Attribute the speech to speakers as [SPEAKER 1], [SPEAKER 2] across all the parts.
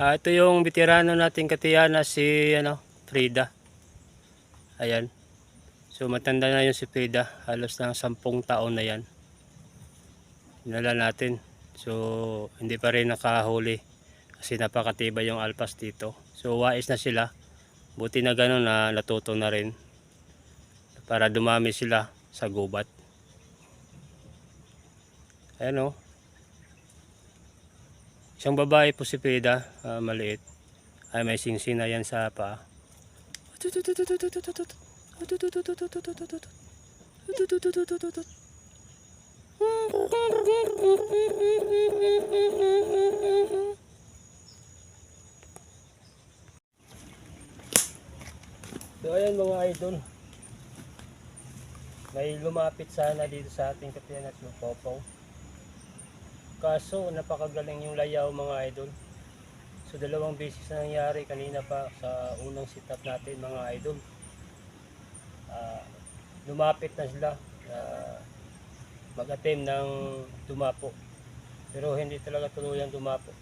[SPEAKER 1] Ah, ito yung veterano nating Katiana si ano, Frida. Ayan. So matanda na yun si Frida. Halos ng sampung taon na yan. Dinala natin. So hindi pa rin nakahuli. Kasi napakatibay yung alpas dito. So wais na sila. Buti na gano'n na natuto na rin. Para dumami sila sa gubat. Ayan o. Isang babae po si Frida. ah, maliit. Ay may singsing na yan sa paa. So ayan mga idol. May lumapit sana dito sa ating kapiyan at Lupopo. Kaso napakagaling yung layaw mga idol. So dalawang beses na nangyari kanina pa sa unang sit-up natin mga idol. Ah, lumapit na sila na mag-attempt ng dumapo. Pero hindi talaga tuluyang dumapo.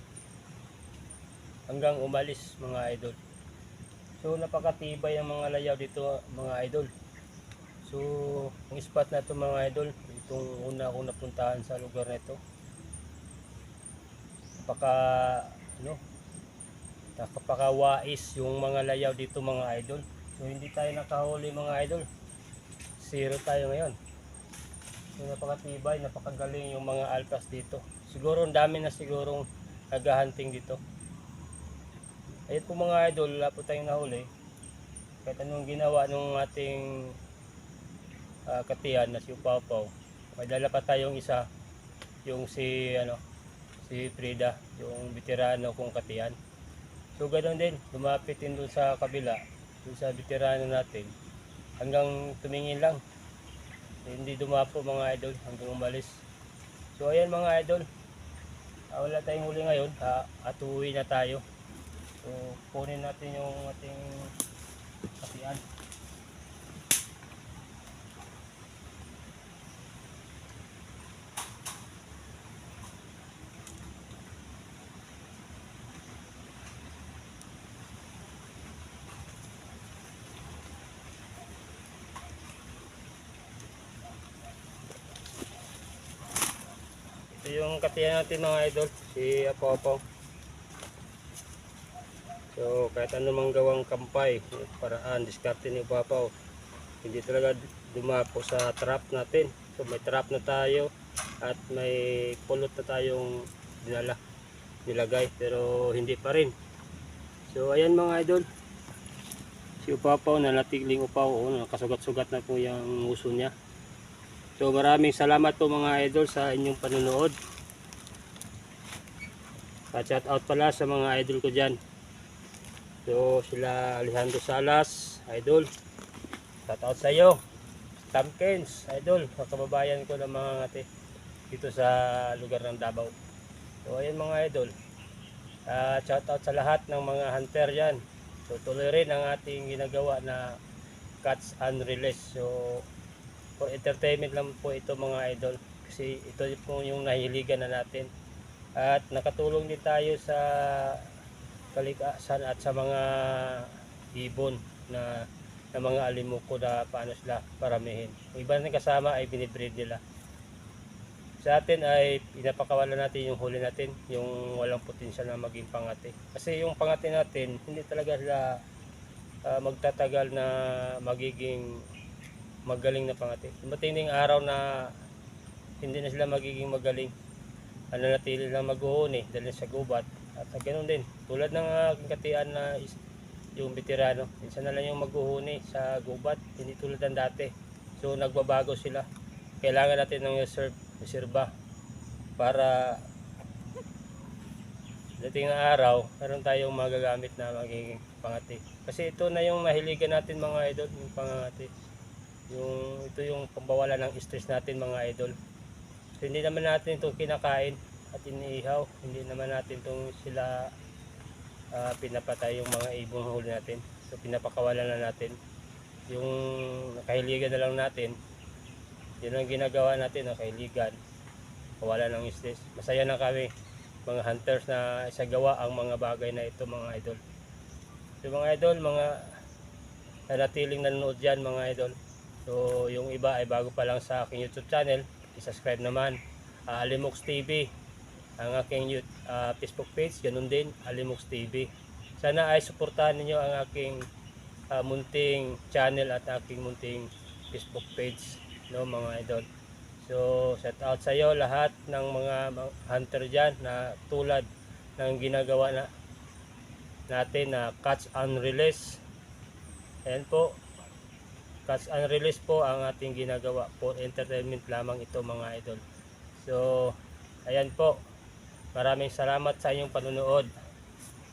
[SPEAKER 1] Hanggang umalis mga idol. So napakatibay ang mga layaw dito mga idol. So ang spot na ito mga idol, itong una akong napuntahan sa lugar na ito. Napaka ano, napakawais yung mga layaw dito mga idol. So hindi tayo nakahuli mga idol. Zero tayo ngayon. So napakatibay, napakagaling yung mga alpas dito. Siguro ang dami na sigurong naghahunting dito. Ayun po mga idol, wala po tayong nahuli. Kahit anong ginawa ng ating ah, katiyan na si Upaw may dala pa tayong isa, yung si ano, si Frida, yung veterano kong katiyan. So ganoon din, lumapit din doon sa kabila, doon sa veterano natin, hanggang tumingin lang. Hindi dumapo mga idol hanggang umalis. So ayan mga idol, ah, wala tayong huli ngayon, ah, at uuwi na tayo. So, kunin natin yung ating kasian. Ito yung katiyan natin mga idol, si Apopo. So kahit ano mang gawang kampay, paraan, diskarte ni Papaw, hindi talaga dumapo sa trap natin. So may trap na tayo at may pulot na tayong dinala, nilagay, pero hindi pa rin. So ayan mga idol, si Upapaw na natigling upaw, oh, nakasugat-sugat na po yung uso niya. So maraming salamat po mga idol sa inyong panonood. At shout out pala sa mga idol ko dyan. So sila Alejandro Salas, idol. Shout out sa iyo. Tamkins, idol. Mga kababayan ko ng mga ngati dito sa lugar ng Davao. So ayan mga idol. At shout out sa lahat ng mga hunter dyan. So tuloy rin ang ating ginagawa na catch and release. So for entertainment lang po ito mga idol. Kasi ito po yung nahiligan na natin. At nakatulong din tayo sa kalikasan at sa mga ibon na na mga alimuko na paano sila paramihin. Yung iba na kasama ay binibreed nila. Sa atin ay pinapakawalan natin yung huli natin, yung walang potensyal na maging pangati. Kasi yung pangati natin, hindi talaga sila ah, magtatagal na magiging magaling na pangati. Dumating ding araw na hindi na sila magiging magaling. Ano natili lang maghuhuni dahil sa gubat. At ganun din, tulad ng aking katian na yung veterano, minsan na lang yung maghuhuni sa gubat, hindi tulad ng dati. So nagbabago sila. Kailangan natin ng reserve, reserva para dating na araw, meron tayong magagamit na magiging pangati. Kasi ito na yung nahiligan natin mga idol, yung pangati. Yung, ito yung pambawalan ng stress natin mga idol. So, hindi naman natin ito kinakain at iniihaw. Hindi naman natin itong sila ah, pinapatay yung mga ibong huli natin. So pinapakawalan na natin. Yung nakahiligan na lang natin, yun ang ginagawa natin, nakahiligan. Kawalan ng stress. Masaya na kami mga hunters na isagawa ang mga bagay na ito mga idol. So mga idol, mga nanatiling nanonood dyan mga idol. So yung iba ay bago pa lang sa aking YouTube channel, i-subscribe naman. Ah, Alimox TV, ang aking ah, Facebook page, ganun din, Alimox TV. Sana ay suportahan ninyo ang aking ah, munting channel at aking munting Facebook page, no mga idol. So, shout out sa iyo lahat ng mga mga hunter diyan na tulad ng ginagawa na natin na catch and release. Ayan po. Catch and release po ang ating ginagawa for entertainment lamang ito mga idol. So, ayan po. Maraming salamat sa inyong panunood.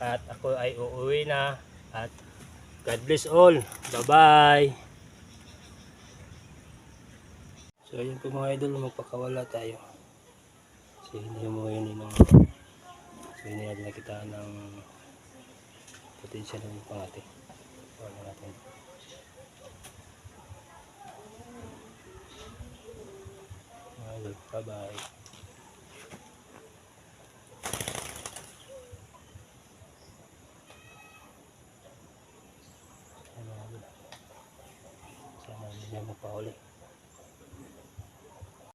[SPEAKER 1] At ako ay uuwi na. At God bless all. Bye-bye. So ayun po mga idol, magpakawala tayo. Kasi hindi mo yun ng so hindi natin nakita ng potential ng pangati. Wala natin. Mga idol, bye-bye. Mga idol. Sana hindi niya magpahuli.